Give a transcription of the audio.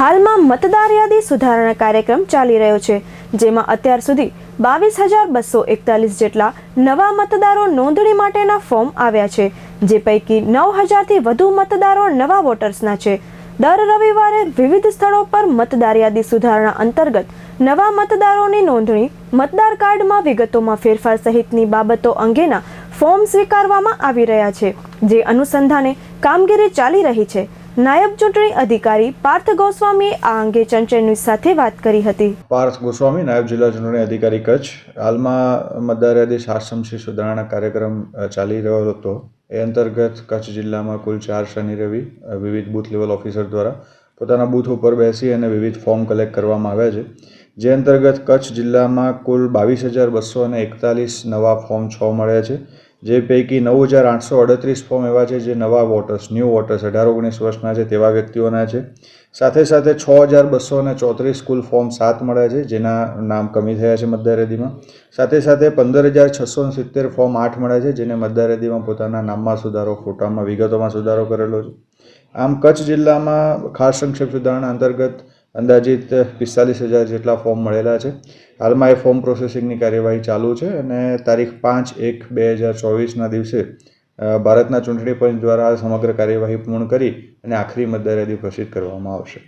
હાલમાં મતદાર યાદી સુધારણા કાર્યક્રમ ચાલી રહ્યો છે, જેમાં અત્યાર સુધી બાવીસ હજાર બસો એકતાલીસ જેટલા નવા મતદારો નોંધણી માટેના ફોર્મ આવ્યા છે, જે પૈકી નવ હજારથી વધુ મતદારો નવા વોટર્સના છે. દર રવિવારે વિવિધ સ્થળો પર મતદાર યાદી સુધારણા અંતર્ગત નવા મતદારોની નોંધણી, મતદાર કાર્ડમાં વિગતોમાં ફેરફાર સહિતની બાબતો અંગેના ફોર્મ સ્વીકારવામાં આવી રહ્યા છે, જે અનુસંધાને કામગીરી ચાલી રહી છે. નાયબ ચૂંટણી અધિકારી પાર્થ ગોસ્વામીએ આ અંગે ચંચળ સાથે વાત કરી હતી. પાર્થ ગોસ્વામી, નાયબ જિલ્લા ચૂંટણી અધિકારી કચ્છ. હાલમાં મતદાર યાદી સારસમસી સુધારણા કાર્યક્રમ ચાલી રહ્યો હતો. એ અંતર્ગત કચ્છ જિલ્લામાં કુલ ચાર શનિ રવિ વિવિધ બૂથ લેવલ ઓફિસર દ્વારા પોતાના બૂથ ઉપર બેસી અને વિવિધ ફોર્મ કલેક્ટ કરવામાં આવ્યા છે. જે અંતર્ગત કચ્છ જિલ્લામાં કુલ બાવીસ હજાર બસો અને એકતાલીસ નવા ફોર્મ છ મળ્યા છે. જે પૈકી નવ હજાર આઠસો અડત્રીસ ફોર્મ એવા છે જે નવા વોટર્સ ન્યૂ વોટર્સ અઢાર ઓગણીસ વર્ષના છે તેવા વ્યક્તિઓના છે. સાથે સાથે છ હજાર બસો અને ચોત્રીસ કુલ ફોર્મ સાત મળ્યા છે, જેના નામ કમી થયા છે મતદાર સાથે સાથે પંદર હજાર છસો સિત્તેર ફોર્મ આઠ મળ્યા છે, જેને મતદાર પોતાના નામમાં સુધારો, ફોટામાં વિગતોમાં સુધારો કરેલો છે. આમ કચ્છ જિલ્લામાં ખાસ સંક્ષેપ સુધારણા અંતર્ગત અંદાજિત પિસ્તાલીસ હજાર જેટલા ફોર્મ મળેલા છે. હાલમાં એ ફોર્મ પ્રોસેસિંગની કાર્યવાહી ચાલુ છે અને તારીખ પાંચ એક બે હજાર ચોવીસના દિવસે ભારતના ચૂંટણી પંચ દ્વારા સમગ્ર કાર્યવાહી પૂર્ણ કરી અને આખરી મતદાર યાદી પ્રસિદ્ધ કરવામાં આવશે.